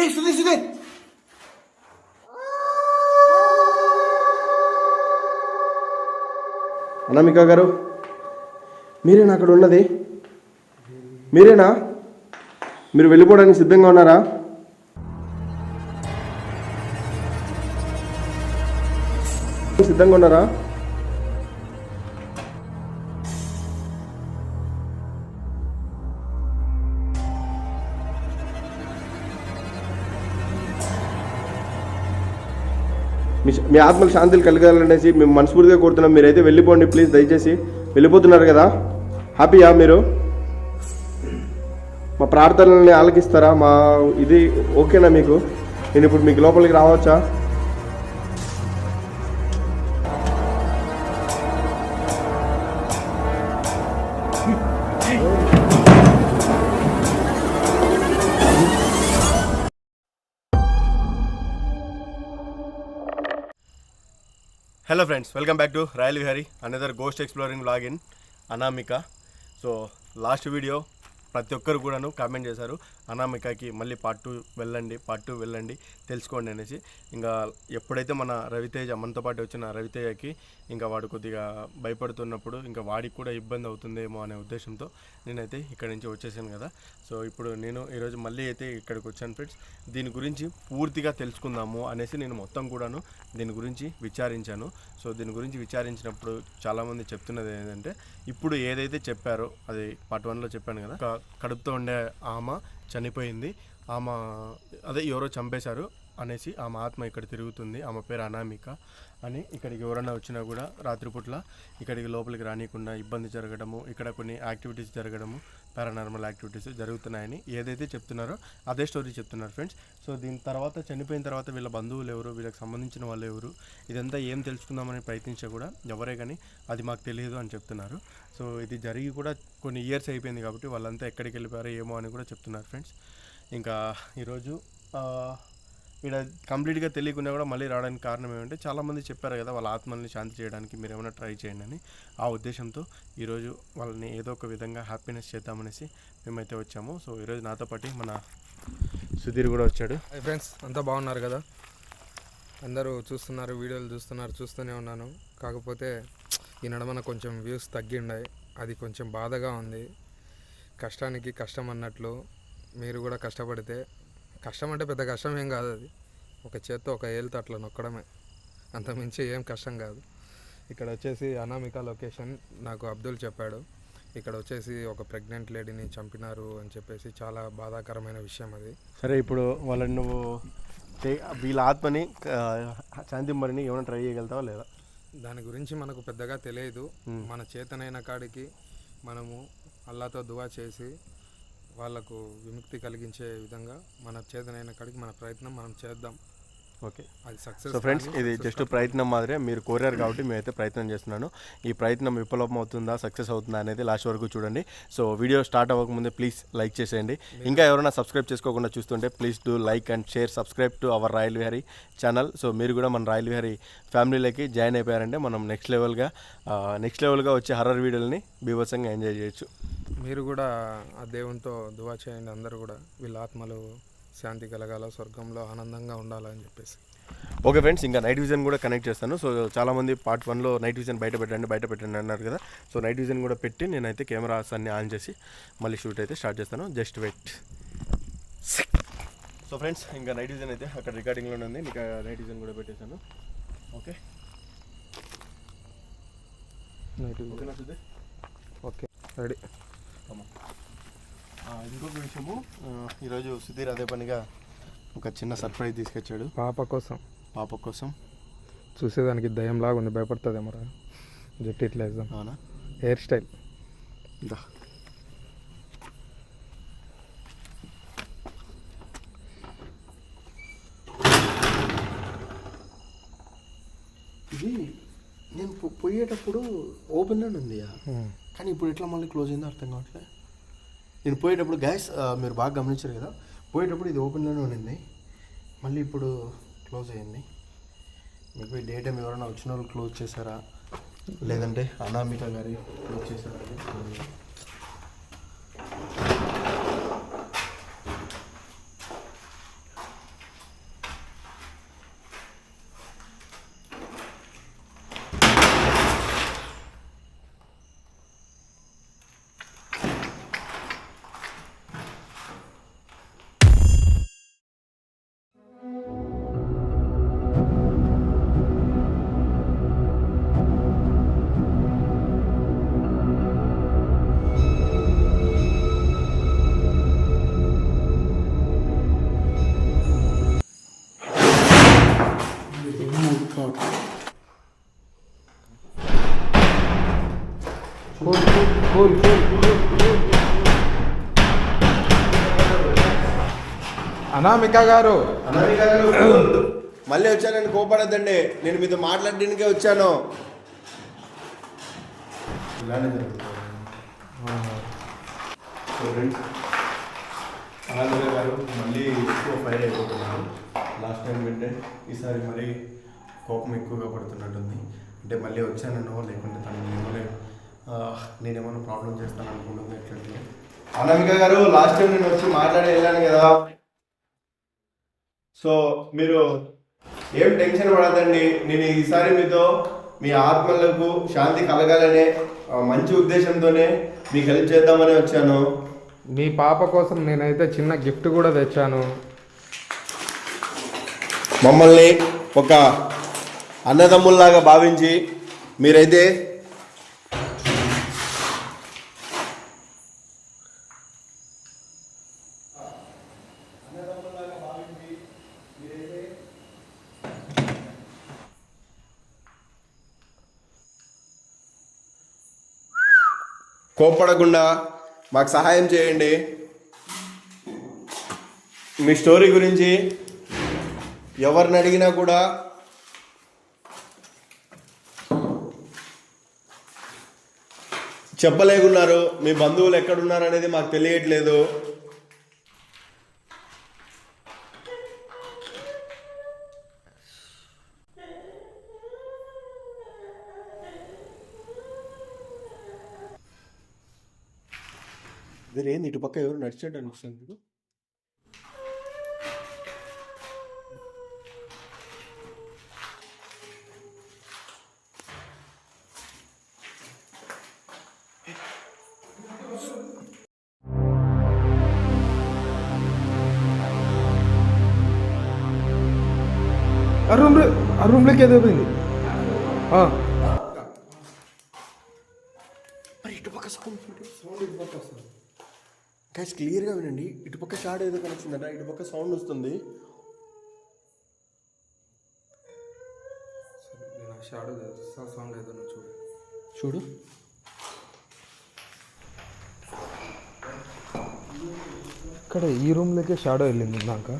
ఏ సుధీర్ సుధీర్. అనామిక గారు మీరేనా అక్కడ ఉన్నది? మీరేనా? మీరు వెళ్ళిపోవడానికి సిద్ధంగా ఉన్నారా? సిద్ధంగా ఉన్నారా? మీ ఆత్మకు శాంతులు కలగాలనేసి మేము మనస్ఫూర్తిగా కోరుతున్నాం. మీరైతే వెళ్ళిపోండి ప్లీజ్ దయచేసి. వెళ్ళిపోతున్నారు కదా? హ్యాపీయా మీరు? మా ప్రార్థనల్ని ఆలకిస్తారా? మా ఇది ఓకేనా మీకు? నేను ఇప్పుడు మీకు లోపలికి రావచ్చా? Hello friends welcome back to royal Vihari another ghost exploring login Anamika so last video ప్రతి ఒక్కరు కూడాను కామెంట్ చేశారు. అనామికకి మళ్ళీ పార్ట్ టూ వెళ్ళండి పార్ట్ టూ వెళ్ళండి తెలుసుకోండి అనేసి. ఇంకా ఎప్పుడైతే మన రవితేజ మనతో పాటు వచ్చిన రవితేజకి ఇంకా వాడు కొద్దిగా భయపడుతున్నప్పుడు ఇంకా వాడికి కూడా ఇబ్బంది అవుతుందేమో అనే ఉద్దేశంతో నేనైతే ఇక్కడి నుంచి వచ్చేసాను కదా. సో ఇప్పుడు నేను ఈరోజు మళ్ళీ అయితే ఇక్కడికి వచ్చాను ఫ్రెండ్స్. దీని గురించి పూర్తిగా తెలుసుకుందాము అనేసి నేను మొత్తం కూడాను దీని గురించి విచారించాను. సో దీని గురించి విచారించినప్పుడు చాలామంది చెప్తున్నది ఏంటంటే ఇప్పుడు ఏదైతే చెప్పారో అది పార్ట్ వన్లో చెప్పాను కదా కడుపుతో ఉండే ఆమె చనిపోయింది. ఆమె అదే ఎవరో చంపేశారు. అనేసి ఆమె ఆత్మ ఇక్కడ తిరుగుతుంది. ఆమె పేరు అనామిక అని ఇక్కడికి ఎవరైనా వచ్చినా కూడా రాత్రిపూట్ల ఇక్కడికి లోపలికి రానియకుండా ఇబ్బంది జరగడము ఇక్కడ కొన్ని యాక్టివిటీస్ జరగడము పారానార్మల్ యాక్టివిటీస్ జరుగుతున్నాయని ఏదైతే చెప్తున్నారో అదే స్టోరీ చెప్తున్నారు ఫ్రెండ్స్ సో దీని తర్వాత చనిపోయిన తర్వాత వీళ్ళ బంధువులు ఎవరు వీళ్ళకి సంబంధించిన వాళ్ళు ఎవరు ఇదంతా ఏం తెలుసుకుందామని ప్రయత్నించా కూడా ఎవరే కానీ అది మాకు తెలియదు అని చెప్తున్నారు. సో ఇది జరిగి కూడా కొన్ని ఇయర్స్ అయిపోయింది కాబట్టి వాళ్ళంతా ఎక్కడికి వెళ్ళిపోయారో ఏమో అని కూడా చెప్తున్నారు ఫ్రెండ్స్ ఇంకా ఈరోజు ఇక్కడ కంప్లీట్గా తెలియకుండా కూడా మళ్ళీ రావడానికి కారణం ఏమంటే చాలామంది చెప్పారు కదా వాళ్ళ ఆత్మల్ని శాంతి చేయడానికి మీరు ఏమైనా ట్రై చేయండి అని. ఆ ఉద్దేశంతో ఈరోజు వాళ్ళని ఏదో ఒక విధంగా హ్యాపీనెస్ చేద్దామనేసి మేమైతే వచ్చాము. సో ఈరోజు నాతో పాటు మన సుధీర్ కూడా వచ్చాడు. హై ఫ్రెండ్స్ అంతా బాగున్నారు కదా? అందరూ చూస్తున్నారు వీడియోలు చూస్తున్నారు చూస్తూనే ఉన్నాను. కాకపోతే ఈ నడమన కొంచెం వ్యూస్ తగ్గిండాయి. అది కొంచెం బాధగా ఉంది. కష్టానికి కష్టం అన్నట్లు మీరు కూడా కష్టపడితే కష్టం అంటే పెద్ద కష్టం ఏం కాదు అది. ఒక చేత్తో ఒక ఏలుతో అట్లా నొక్కడమే. అంత మించి ఏం కష్టం కాదు. ఇక్కడ వచ్చేసి అనామిక లొకేషన్ నాకు అబ్దుల్ చెప్పాడు. ఇక్కడ వచ్చేసి ఒక ప్రెగ్నెంట్ లేడీని చంపినారు అని చెప్పేసి చాలా బాధాకరమైన విషయం అది. సరే ఇప్పుడు వాళ్ళని నువ్వు వీళ్ళ ఆత్మని ఆ, శాంతింపరిని ఏమైనా ట్రై చేయగలుగుతావా లేదా? దాని గురించి మనకు పెద్దగా తెలియదు. మన చేతనైన కాడికి మనము అల్లాతో దువా చేసి వాళ్ళకు విముక్తి కలిగించే విధంగా మన చేతనైన కాడికి మన ప్రయత్నం మనం చేద్దాం. ఓకే. అది సక్సెస్ సో ఫ్రెండ్స్ ఇది జస్ట్ ప్రయత్నం మాదిరే మీరు కోరారు కాబట్టి మేమైతే ప్రయత్నం చేస్తున్నాను. ఈ ప్రయత్నం విఫలం అవుతుందా సక్సెస్ అవుతుందా అనేది లాస్ట్ వరకు చూడండి. సో వీడియో స్టార్ట్ అవ్వకముందే ప్లీజ్ లైక్ చేసేయండి. ఇంకా ఎవరైనా సబ్స్క్రైబ్ చేసుకోకుండా చూస్తుంటే please do like and share subscribe to our Royal Vihari channel so మీరు కూడా మన రాయల్ విహారీ ఫ్యామిలీలోకి జాయిన్ అయిపోయారంటే మనం నెక్స్ట్ లెవెల్గా నెక్స్ట్ లెవెల్గా వచ్చే హర్రర్ వీడియోలని బీభత్సంగా ఎంజాయ్ చేయొచ్చు. మీరు కూడా ఆ దేవునితో దువా చేయండి. అందరూ కూడా వీళ్ళ ఆత్మలు శాంతి కలగాల స్వర్గంలో ఆనందంగా ఉండాలని చెప్పేసి. ఓకే ఫ్రెండ్స్ ఇంకా నైట్ విజన్ కూడా కనెక్ట్ చేస్తాను. సో చాలామంది పార్ట్ వన్లో నైట్ విజన్ బయట పెట్టండి బయట పెట్టండి అన్నారు కదా. సో నైట్ విజన్ కూడా పెట్టి నేనైతే కెమెరాస్ అన్ని ఆన్ చేసి మళ్ళీ షూట్ అయితే స్టార్ట్ చేస్తాను. Just wait. సో ఫ్రెండ్స్ ఇంకా నైట్ విజన్ అయితే అక్కడ రికార్డింగ్లోనే ఉంది. ఇంకా నైట్ విజన్ కూడా పెట్టేశాను. ఓకే. సుధీర్? ఓకే. రెడీ. ఇంకొక విషయము ఈరోజు సుధీర్ అదే పనిగా ఒక చిన్న సర్ప్రైజ్ తీసుకొచ్చాడు. పాప కోసం. పాప కోసం. చూసేదానికి దయ్యంలాగా ఉంది భయపడుతుందేమో రా. జట్టు ఇట్లా వేద్దాం అవునా? Hair style. దా ఇది నేను పోయేటప్పుడు ఓపెన్లోనే ఉంది కానీ ఇప్పుడు ఎట్లా మళ్ళీ క్లోజ్ అయిందో అర్థం కావట్లే. నేను పోయేటప్పుడు గ్యాస్ మీరు బాగా గమనించారు కదా పోయేటప్పుడు ఇది ఓపెన్లోనే ఉండింది. మళ్ళీ ఇప్పుడు క్లోజ్ అయింది. మీకు డే టైం ఎవరైనా వచ్చిన వాళ్ళు క్లోజ్ చేశారా? లేదంటే అనామిక గారి క్లోజ్ చేశారా? కూల్ అనామిక గారు. అనామిక గారు మళ్ళీ వచ్చానని కోపడద్దండి. నేను మీతో మాట్లాడడానికే వచ్చాను. ఇలానే జరుగుతుంది. అనామిక గారు మళ్ళీ ఎక్కువ ఫైర్ అయిపోతున్నారు. లాస్ట్ టైం వింటే ఈసారి మరీ కోపం ఎక్కువగా పడుతున్నట్టుంది. అంటే మళ్ళీ వచ్చానో లేకుంటే తను ఏమో నేనేమన్నా ప్రాబ్లం చేస్తాను అనుకుంటుంది అనామిక గారు లాస్ట్ టైం నేను వచ్చి మాట్లాడి వెళ్ళాను కదా. సో మీరు ఏం టెన్షన్ పడదండి నేను ఈసారి మీతో మీ ఆత్మలకు శాంతి కలగాలనే మంచి ఉద్దేశంతోనే మీకు హెల్ప్ చేద్దామని వచ్చాను. మీ పాప కోసం నేనైతే చిన్న గిఫ్ట్ కూడా తెచ్చాను. మమ్మల్ని ఒక అన్నదమ్ముల్లాగా భావించి మీరైతే కోప్పడకుండా మాకు సహాయం చేయండి. మీ స్టోరీ గురించి ఎవరిని అడిగినా కూడా చెప్పలేకున్నారు. మీ బంధువులు ఎక్కడున్నారనేది మాకు తెలియట్లేదు. ఏంది? ఇటు పక్క ఎవరు నడిచినట్టు అనిపిస్తుంది మీకు? ఆ రూమ్లో ఆ రూమ్లోకి ఏదో పోయింది ఆ. మరి ఇటుపక్క సౌండ్ సౌండ్ ఇటుపక్క వస్తుంది గైస్ క్లియర్గా వినండి ఇటుపక్క ఏదో కనిపిస్తుందట ఇటుపక్క సౌండ్ వస్తుంది. నేను షాడో సౌండ్ ఏదో చూడు. చూడు. ఇక్కడ ఈ రూమ్లోకే షాడో వెళ్ళింది ఇందాక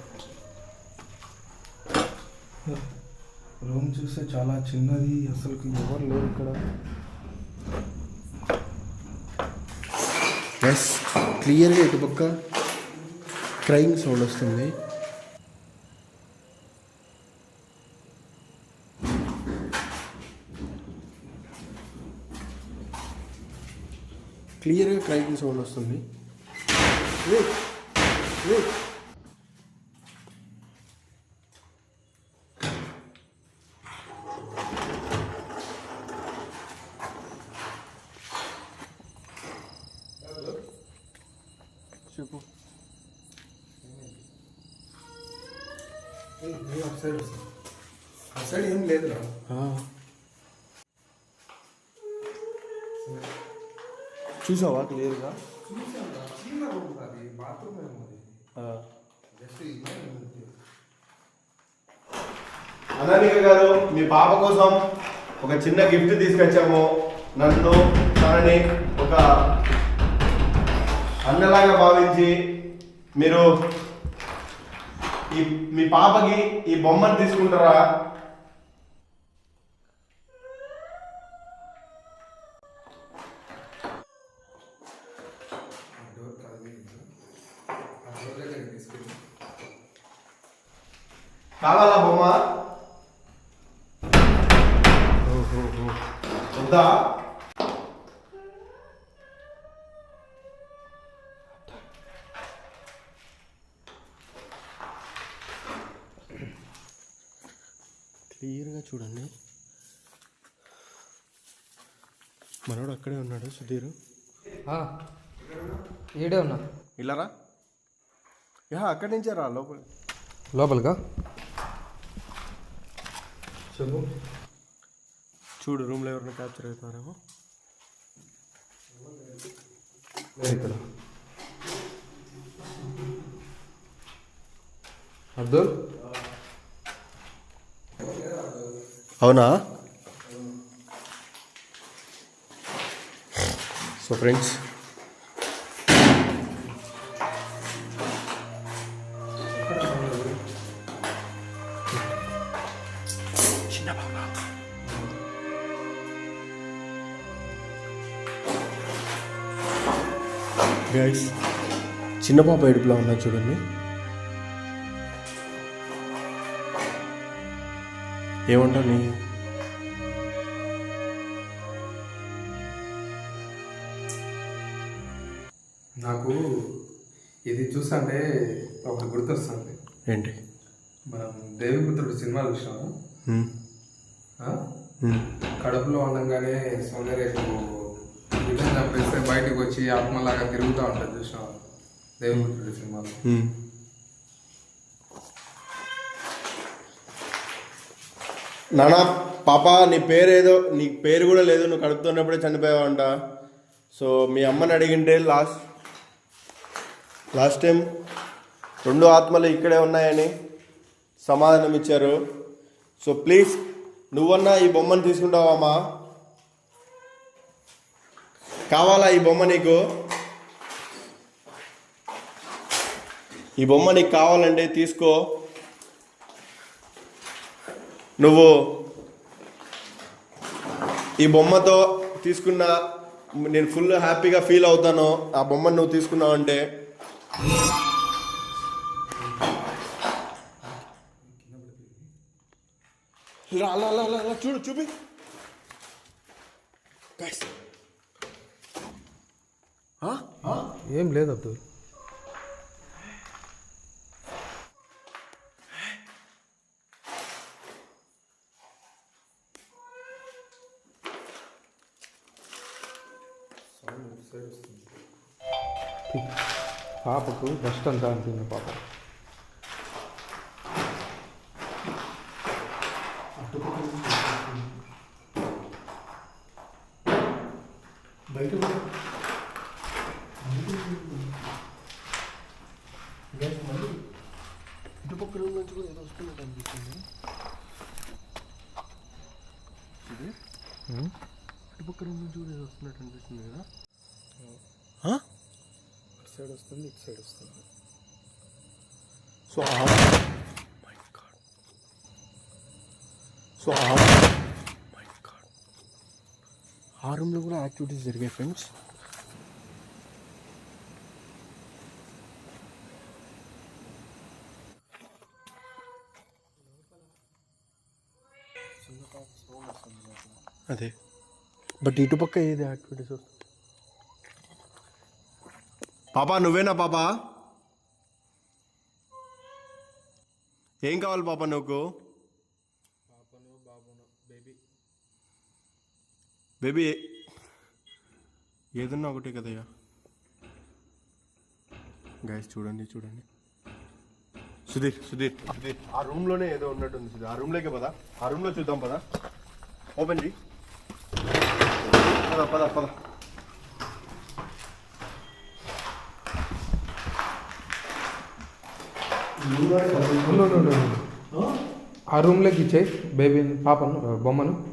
రూమ్ చూస్తే చాలా చిన్నది అసలు ఎవరు లేరు ఇక్కడ. ఎస్ క్లియర్గా ఇటుపక్క క్రైమ్ సౌండ్ వస్తుంది. క్లియర్గా క్రైమ్ సౌండ్ వస్తుంది Wait, wait. చెప్పు సైడ్ ఆ సైడ్ ఏం లేదురా చూసావా? క్లియర్గా? అనామిక గారు మీ పాప కోసం ఒక చిన్న గిఫ్ట్ తీసుకొచ్చాము. నన్ను తనని ఒక అన్నలాగా భావించి మీరు ఈ మీ పాపకి ఈ బొమ్మను తీసుకుంటారా డోర్ కాదు ఆ డోర్ దగ్గరికి తీసుకెళ్ళి కావాలా బొమ్మ? వద్దా క్లియర్గా చూడండి. మనోడు అక్కడే ఉన్నాడు సుధీర్. ఈడే ఉన్నా. ఇలారా? యా అక్కడి నుంచే రా లోపల. లోపలిగా చెప్పు చూడు రూమ్లో ఎవరైనా క్యాప్చర్ అవుతారేమో ఇక్కడ అబ్దుల్ అవునా సో ఫ్రెండ్స్ గైస్ చిన్న పాప ఏడుపులో ఉన్నా చూడండి. ఏమంటావు నీ? నాకు ఇది చూసంటే ఒకటి గుర్తొస్తుంది. ఏంటి? మనం దేవిపుత్రుడు సినిమా? హ్మ్. కడుపులో ఉండగానే సౌందర్యకు బయటకు వచ్చి ఆత్మలాగా తిరుగుతూ ఉంటుంది చూసిన దేవుడు సినిమాలో. నానా పాప నీ పేరేదో నీ పేరు కూడా లేదు నువ్వు కడుపుతున్నప్పుడే చనిపోయావంట. సో మీ అమ్మని అడిగింటే లాస్ట్ లాస్ట్ టైం రెండు ఆత్మలు ఇక్కడే ఉన్నాయని సమాధానం ఇచ్చారు. సో ప్లీజ్ నువ్వన్నా ఈ బొమ్మను తీసుకుంటావమ్మా కావాలా ఈ బొమ్మ నీకు? ఈ బొమ్మ నీకు కావాలంటే తీసుకో. నువ్వు ఈ బొమ్మతో తీసుకున్న నేను ఫుల్ హ్యాపీగా ఫీల్ అవుతాను. ఆ బొమ్మను నువ్వు తీసుకున్నావు అంటే. చూడు చూపి. Guys. ఏం లేదు అబ్దుల్. పాపకు డస్ట్ అంతా అంటుంది పాప బయట కూడా. Guys, మళ్ళీ ఇటుపక్క రూమ్ నుంచి కూడా ఏదో వస్తున్నట్టు అనిపిస్తుంది ఇది ఇటుపక్క రూమ్ నుంచి కూడా ఏదో వస్తున్నట్టు అనిపిస్తుంది కదా ఇటు సైడ్ వస్తుంది ఇటు సైడ్ వస్తుంది సో సో మై గాడ్ ఆ రూమ్లో కూడా యాక్టివిటీస్ జరిగాయి ఫ్రెండ్స్ అదే. బట్ ఇటుపక్క ఏది యాక్టివిటీస్ వస్తుంది పాపా నువ్వేనా పాపా? ఏం కావాలి పాప నువ్వు? బేబీ ఏదన్నా ఒకటే కదయ్యా. గైస్ చూడండి చూడండి. సుధీర్ సుధీర్ సుధీర్. ఆ రూమ్లోనే ఏదో ఉన్నట్టుంది సుధీర్. ఆ రూమ్లోకే పదా. ఆ రూమ్లో చూద్దాం పదా. ఓపెన్ చేయి పద పద పద ఉండు, ఉండు, ఉండు, ఉండు. ఆ రూమ్లోకి ఇచ్చేయి బేబీని పాపను బొమ్మను.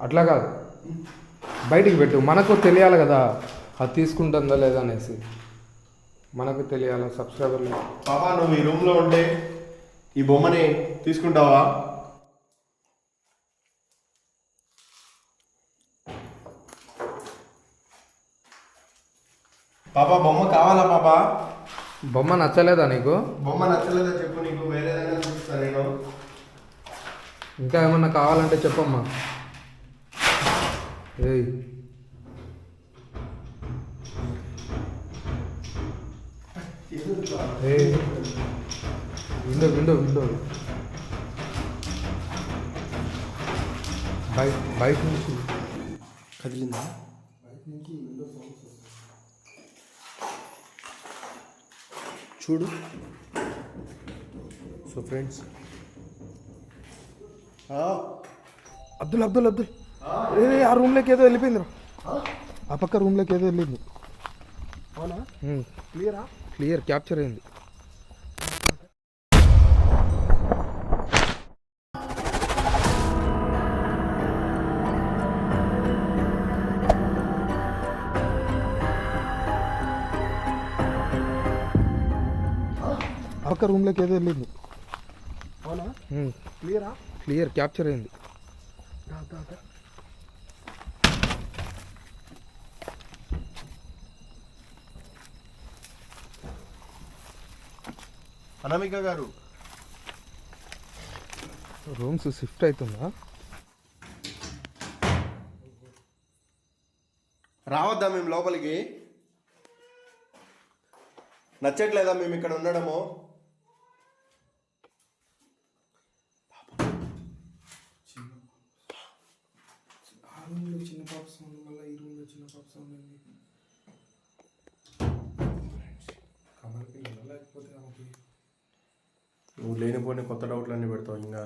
అట్లా కాదు. బయటికి పెట్టు. మనకు తెలియాలి కదా అది తీసుకుంటుందా లేదా అనేసి. మనకు తెలియాలి సబ్స్క్రైబర్లు పాపా నువ్వు ఈ రూమ్లో ఉంటే ఈ బొమ్మని తీసుకుంటావా? పాపా బొమ్మ కావాలా పాపా? బొమ్మ నచ్చలేదా నీకు? బొమ్మ నచ్చలేదా చెప్పు నీకు వేరే ఏదైనా చూపిస్తా నేను. ఇంకా ఏమన్నా కావాలంటే చెప్పమ్మా. ఏయ్. Window window window. బయట బయట నుంచి. కదిలిందా? చూడు. So friends Abdul Abdul Abdul. ఏ ఆ రూమ్లోకి ఏదో వెళ్ళిపోయింది ఆ. పక్క రూమ్లోకి ఏదో వెళ్ళింది. అవునా? క్లియరా క్లియర్ క్యాప్చర్ అయింది. పక్క రూమ్లోకి ఏదో వెళ్ళింది. అవునా? క్లియరా క్లియర్ క్యాప్చర్ అయింది. అనామిక గారు. రూమ్స్ షిఫ్ట్ అవుతుందా రావద్దా మేము లోపలికి? నచ్చట్లేదా మేము ఇక్కడ ఉండడము? రూమ్లో చిన్న పాప సౌండ్ వల్ల ఈ రూమ్లో చిన్న పాప సౌండ్ ఉంది కమర్ పిల్లల లేకపోతే ఆమెకి? నువ్వు లేనిపోయిన కొత్త డౌట్లు అన్నీ పెడతావు ఇంకా.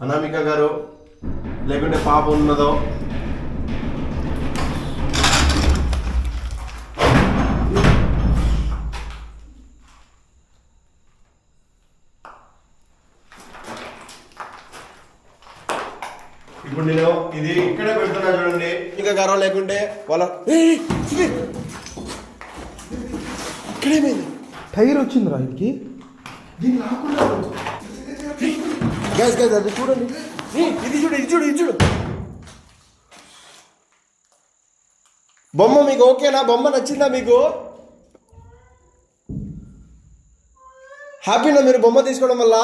అనామిక గారు లేకుంటే పాప ఉన్నదో? వచ్చింది రా లాక్కున్నా గ్యాస్ గ్యాస్ అది చూడండి. ఇది చూడు ఇది చూడు ఇది చూడు. బొమ్మ మీకు ఓకేనా? బొమ్మ నచ్చిందా మీకు? హ్యాపీనా మీరు బొమ్మ తీసుకోవడం వల్ల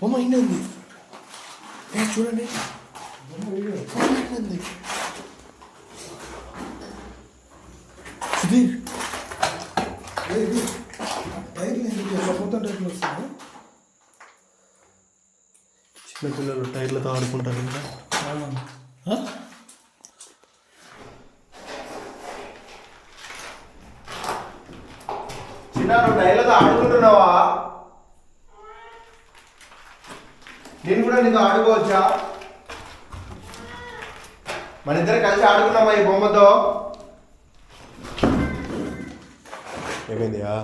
బొమ్మ ఇన్ని ఉంది ఏ, చూడండి బొమ్మ ఇన్ని ఉంది సుధీర్ టైర్ మొత్తం టైర్లు వస్తుంది చిన్నపిల్లలు టైర్లతో ఆడుకుంటారు ఇంకా చిన్నారు డైలాగ్ ఆడుకుంటున్నావా? నేను కూడా నీతో ఆడుకోవచ్చా? మన ఇద్దరు కలిసి ఆడుకున్నామా ఈ బొమ్మతో? ఏమైందియా?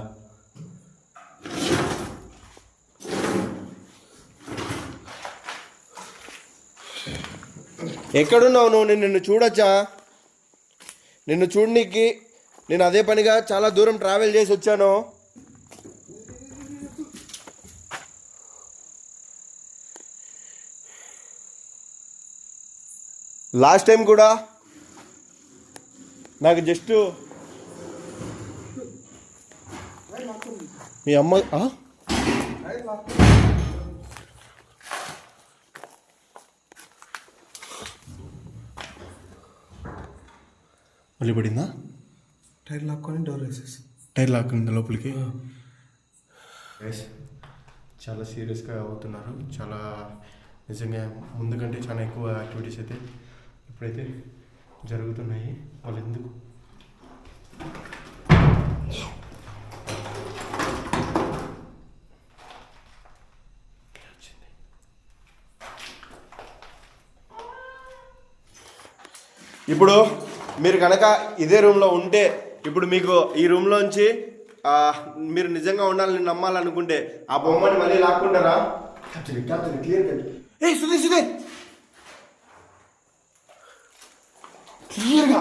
ఎక్కడున్నావు నువ్వు? నేను నిన్ను చూడొచ్చా? నిన్ను చూడనీకి నేను అదే పనిగా చాలా దూరం ట్రావెల్ చేసి వచ్చాను. లాస్ట్ టైం కూడా నాకు జస్ట్ మీ అమ్మ మళ్ళీ పడిందా? టైర్ లాక్కొని డోర్ వేసేసి. టైర్ లాక్కుంది లోపలికి. చాలా సీరియస్గా అవుతున్నారు. చాలా నిజంగా ముందు కంటే చాలా ఎక్కువ యాక్టివిటీస్ అయితే ఇప్పుడైతే జరుగుతున్నాయి. వాళ్ళు ఎందుకు ఇప్పుడు మీరు కనుక ఇదే రూమ్లో ఉంటే ఇప్పుడు మీకు ఈ రూమ్లోంచి ఆ, మీరు నిజంగా ఉండాలని నమ్మాలనుకుంటే ఆ బొమ్మని మళ్ళీ లాక్కుంటారా? ఏ సుధీ సుధీ క్లియర్గా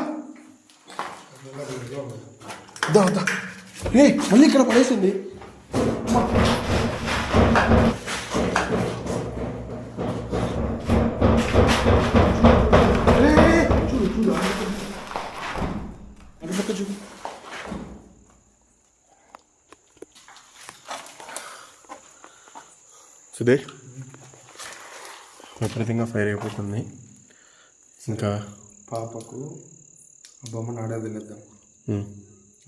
మళ్ళీ ఇక్కడ పడేసింది. సుధీర్ విపరీతంగా ఫైర్ అయిపోతుంది. ఇంకా పాపకు ఆ బొమ్మను ఆడే వదిలేద్దాం.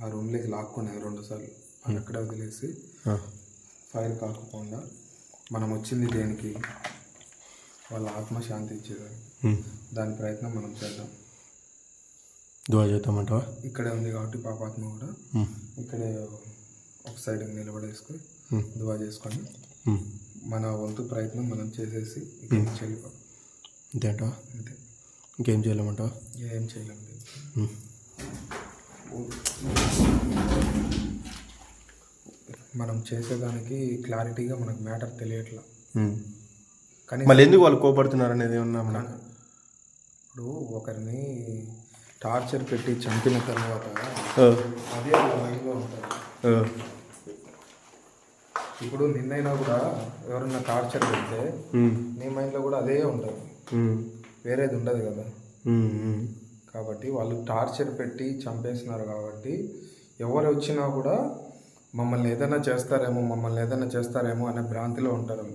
ఆ రూమ్లోకి లాక్కునేది రెండు సార్లు. అక్కడే వదిలేసి ఫైర్ కాకుండా మనం వచ్చింది దేనికి? వాళ్ళ ఆత్మ శాంతి ఇచ్చేదాన్ని. దాని ప్రయత్నం మనం చేద్దాం. దువా చేద్దామంటావా? ఇక్కడే ఉంది కాబట్టి పాపాత్మ కూడా. ఇక్కడే ఒక సైడ్ నిలబడేసుకొని దువా చేసుకొని. మన వంతు ప్రయత్నం మనం చేసేసి వెళ్ళిపోం అంతేంటావా అంతే ఇంకేం చేయలేమంటావా? ఏం చేయలేము. మనం చేసేదానికి క్లారిటీగా మనకు మ్యాటర్ తెలియట్లా. కానీ మళ్ళీ ఎందుకు వాళ్ళు కోపడుతున్నారు అనేది ఏమన్నా మనకు? ఇప్పుడు ఒకరిని టార్చర్ పెట్టి చంపిన తర్వాత అదే ఉంటుంది. ఆ, ఇప్పుడు నిన్నైనా కూడా ఎవరన్నా టార్చర్ పెడితే నీ మైండ్లో కూడా అదే ఉంటుంది. వేరేది ఉండదు కదా. కాబట్టి వాళ్ళు టార్చర్ పెట్టి చంపేస్తున్నారు కాబట్టి ఎవరు వచ్చినా కూడా మమ్మల్ని ఏదైనా చేస్తారేమో మమ్మల్ని ఏదైనా చేస్తారేమో అనే భ్రాంతిలో ఉంటారు.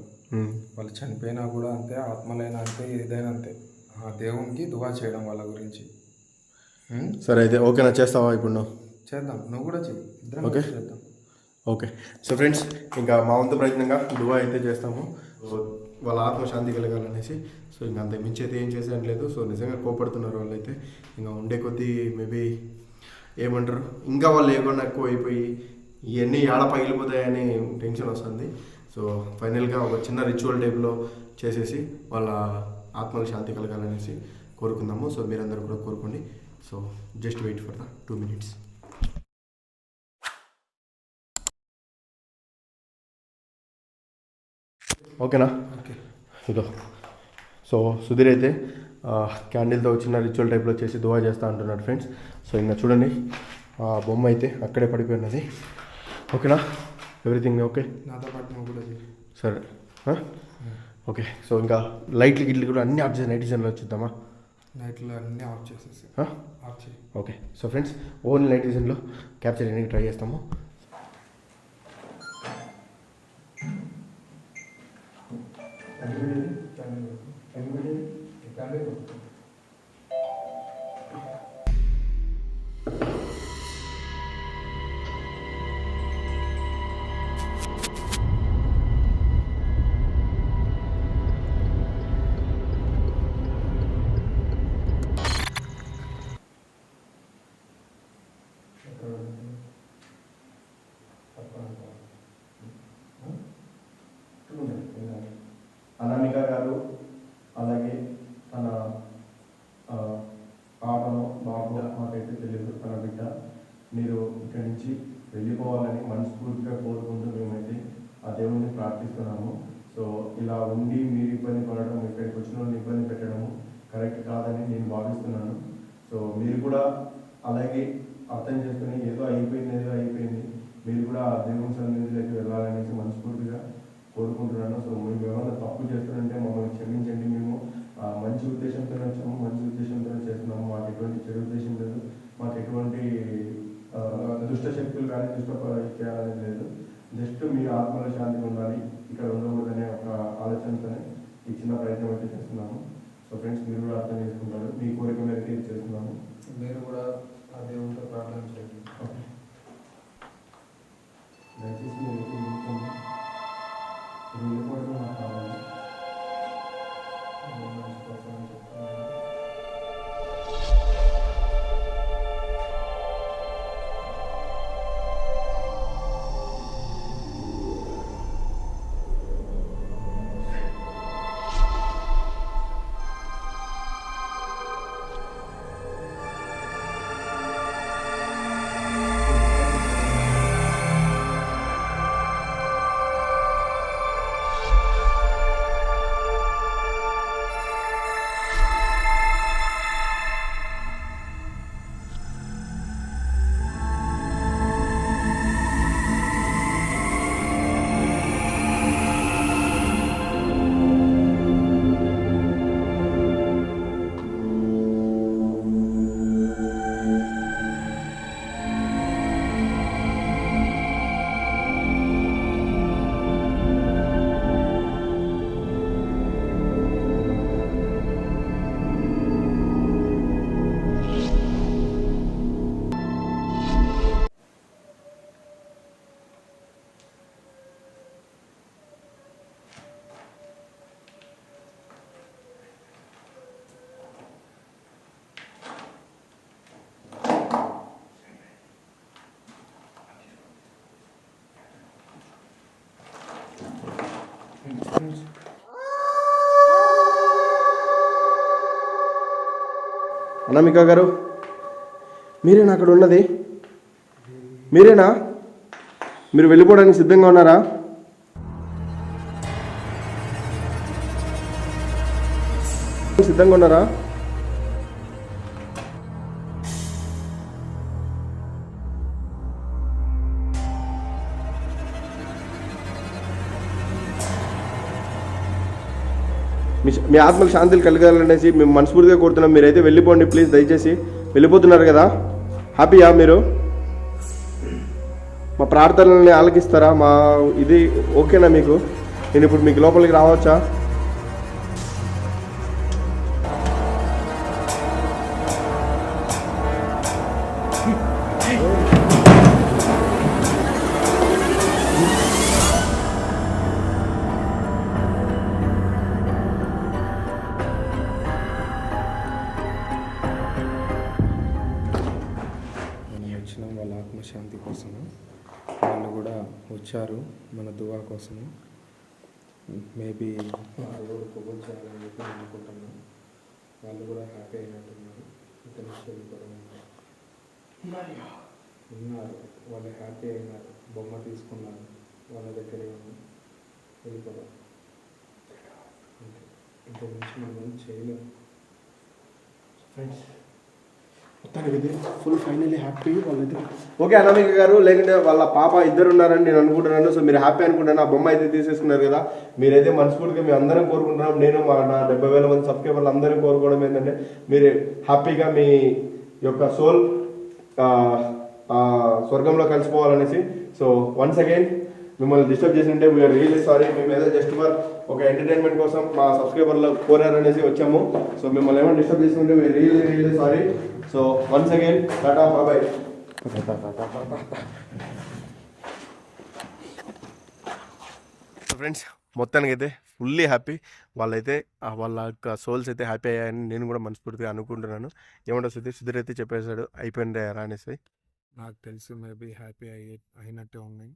వాళ్ళు చనిపోయినా కూడా అంతే ఆత్మలైనా అంతే ఏదైనా అంతే. ఆ దేవునికి దువా చేయడం వాళ్ళ గురించి? సరే అయితే ఓకేనా? చేస్తావా ఇప్పుడు నువ్వు? చేద్దాం. నువ్వు కూడా చెయ్యి ఇద్దరం చేద్దాం. ఓకే. సో ఫ్రెండ్స్ ఇంకా మా వంతు ప్రయత్నంగా దువా అయితే చేస్తాము. వాళ్ళ ఆత్మశాంతి కలగాలనేసి సో ఇంకా అంత మించి అయితే ఏం చేసేయడం లేదు. సో నిజంగా కోపడుతున్నారు వాళ్ళైతే. ఇంకా ఉండే కొద్దీ మేబీ ఏమంటారు? ఇంకా వాళ్ళు ఏమన్నా ఎక్కువ అయిపోయి ఇవన్నీ ఏడ పగిలిపోతాయని టెన్షన్ వస్తుంది. సో ఫైనల్గా ఒక చిన్న రిచువల్ టైప్లో చేసేసి వాళ్ళ ఆత్మకు శాంతి కలగాలనేసి కోరుకుందాము. సో మీరందరూ కూడా కోరుకోండి. So just wait for the two minutes. ఓకేనా? ఓకే. ఇదో. సో సుధీర్ అయితే క్యాండిల్తో చిన్న రిచువల్ టైప్లో చేసి దువా చేస్తా అంటున్నాడు ఫ్రెండ్స్ సో ఇంకా చూడండి. ఆ బొమ్మ అయితే అక్కడే పడిపోయి ఉన్నది ఓకేనా? ఎవ్రీథింగ్ ఓకే నాతో పాటు కూడా సరే? ఓకే. సో ఇంకా లైట్లు గిట్లు కూడా అన్ని ఆఫ్ చేసి నైట్ డిజైన్లో వచ్చేద్దామా నైట్లో అన్నీ ఆఫ్ చేసేసి? ఆఫ్ చేయి. Okay. So friends only night డిజైన్లో క్యాప్చర్ చేయడానికి ట్రై చేస్తాము. en, en ఇక్కడికి వచ్చిన వాళ్ళని ఇబ్బంది పెట్టడము కరెక్ట్ కాదని నేను భావిస్తున్నాను. సో మీరు కూడా అలాగే అర్థం చేసుకుని ఏదో అయిపోయింది ఏదో అయిపోయింది మీరు కూడా ఆ దేవుని సన్నిధిలోకి వెళ్ళాలనేసి మనస్ఫూర్తిగా కోరుకుంటున్నాను. సో మేము ఏమైనా తప్పు చేస్తుంటే మమ్మల్ని క్షమించండి మేము. ఆ, మంచి ఉద్దేశంతో వచ్చాము మంచి ఉద్దేశంతో చేస్తున్నాము. మాకు ఎటువంటి చెడు ఉద్దేశం లేదు. మాకు ఎటువంటి దుష్ట శక్తులు కానీ దుష్ట చేయాలనేది లేదు. జస్ట్ మీ ఆత్మలో శాంతి ఉండాలి. ఇక్కడ ఉండకూడదనే ఒక ఆలోచనతోనే ఈ చిన్న ప్రయత్నం అయితే చేస్తున్నాము. సో ఫ్రెండ్స్ మీరు కూడా అర్థం చేసుకుంటారు. మీ కోరిక మేరకు ఇది చేస్తున్నాము? మీరు కూడా ఆ దేవునితో ప్రార్థన చేయండి. దయచేసి అనామిక గారు మీరేనా అక్కడ ఉన్నది? మీరేనా? మీరు వెళ్ళిపోవడానికి సిద్ధంగా ఉన్నారా? సిద్ధంగా ఉన్నారా? మీ మీ ఆత్మకు శాంతులు కలగాలనేసి మేము మనస్ఫూర్తిగా కోరుతున్నాం. మీరైతే వెళ్ళిపోండి ప్లీజ్ దయచేసి. వెళ్ళిపోతున్నారు కదా? హ్యాపీయా మీరు? మా ప్రార్థనల్ని ఆలకిస్తారా? మా ఇది ఓకేనా మీకు? నేను ఇప్పుడు మీకు లోపలికి రావచ్చా? కోసము మేబీ దేవుడు కొబ్బరి చేయాలని చెప్పి నేను అనుకుంటున్నాను. వాళ్ళు కూడా హ్యాపీ అయినట్టున్నారు. వెళ్ళిపోవడం అంటే. ఉన్నారు. వాళ్ళు హ్యాపీ అయినారు. బొమ్మ తీసుకున్నారు వాళ్ళ దగ్గరే ఉంది. వెళ్ళిపోవడం. ఇక నుంచి మనం చేయలేము ఫ్రెండ్స్ ఫుల్ ఫైనల్లీ హ్యాపీ వాళ్ళైతే ఓకే అనామిక గారు లేకుంటే వాళ్ళ పాప ఇద్దరు ఉన్నారని నేను అనుకుంటున్నాను. సో మీరు హ్యాపీ అనుకుంటున్నాను ఆ బొమ్మ అయితే తీసేసుకున్నారు కదా. మీరైతే మనస్ఫూర్తిగా మేము అందరం కోరుకుంటున్నాం. నేను మా నా డెబ్బై వేల మంది సబ్స్క్రైబర్లు అందరం కోరుకోవడం ఏంటంటే మీరు హ్యాపీగా మీ యొక్క సోల్ స్వర్గంలో కలిసిపోవాలనేసి. సో వన్స్ అగైన్ మిమ్మల్ని డిస్టర్బ్ చేసింటే వీఆర్ రియలీ సారీ మేము ఏదో జస్ట్ ఫర్ ఒక ఎంటర్టైన్మెంట్ కోసం మా సబ్స్క్రైబర్లు కోరారనేసి వచ్చాము. సో మిమ్మల్ని ఏమైనా డిస్టర్బ్ చేసుకుంటే we are really really sorry so once again tata bye bye friends మొత్తానికి అయితే ఫుల్లీ హ్యాపీ వాళ్ళైతే వాళ్ళ యొక్క సోల్స్ అయితే హ్యాపీ అయ్యాయని నేను కూడా మనస్ఫూర్తిగా అనుకుంటున్నాను. ఏమంటారు సుధీర్? సుధీర్ అయితే చెప్పేశాడు అయిపోయింది రా అనేసి నాకు తెలిసి మేబీ హ్యాపీ అయ్యి అయినట్టే ఉన్నాయి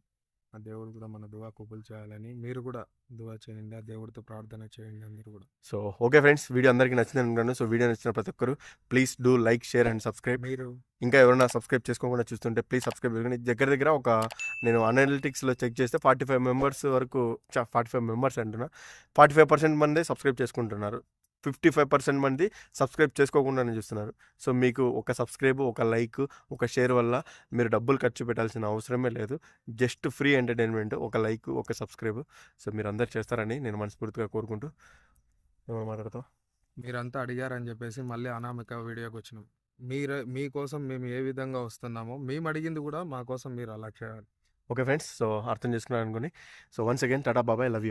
ఆ దేవుడు కూడా మన దువా కబుల్ చేయాలని మీరు కూడా దువా చేయండి ఆ దేవుడితో ప్రార్థన చేయండి అందరూ కూడా. సో ఓకే ఫ్రెండ్స్ వీడియో అందరికీ నచ్చింది అనుకున్నాను సో వీడియో నచ్చిన ప్రతి ఒక్కరు please do like share and subscribe. మీరు ఇంకా ఎవరైనా సబ్స్క్రైబ్ చేసుకోకుండా చూస్తుంటే ప్లీజ్ సబ్స్క్రైబ్ చేసుకోండి దగ్గర దగ్గర ఒక నేను అనలిటిక్స్లో చెక్ చేస్తే ఫార్టీ ఫైవ్ మెంబర్స్ వరకు ఫార్టీ ఫైవ్ మెంబర్స్ అంటున్నా. ఫార్టీ ఫైవ్ పర్సెంట్ మంది సబ్స్క్రైబ్ చేసుకుంటున్నారు. ఫిఫ్టీ ఫైవ్ పర్సెంట్ మంది సబ్స్క్రైబ్ చేసుకోకుండానే చూస్తున్నారు. సో మీకు ఒక సబ్స్క్రైబ్ ఒక లైక్ ఒక షేర్ వల్ల మీరు డబ్బులు ఖర్చు పెట్టాల్సిన అవసరమే లేదు. జస్ట్ ఫ్రీ ఎంటర్టైన్మెంట్ ఒక లైక్ ఒక సబ్స్క్రైబ్. సో మీరు అందరు చేస్తారని నేను మనస్ఫూర్తిగా కోరుకుంటూ ఏమైనా మాట్లాడతాం. మీరంతా అడిగారని చెప్పేసి మళ్ళీ అనామిక వీడియోకి వచ్చినాం. మీరు మీకోసం మేము ఏ విధంగా వస్తున్నామో మేము అడిగింది కూడా మా కోసం మీరు అలా చేయాలి. ఓకే ఫ్రెండ్స్ సో అర్థం చేసుకున్నారు అనుకోని సో వన్స్ అగైన్ టాటా బాబాయ్ లవ్ యూ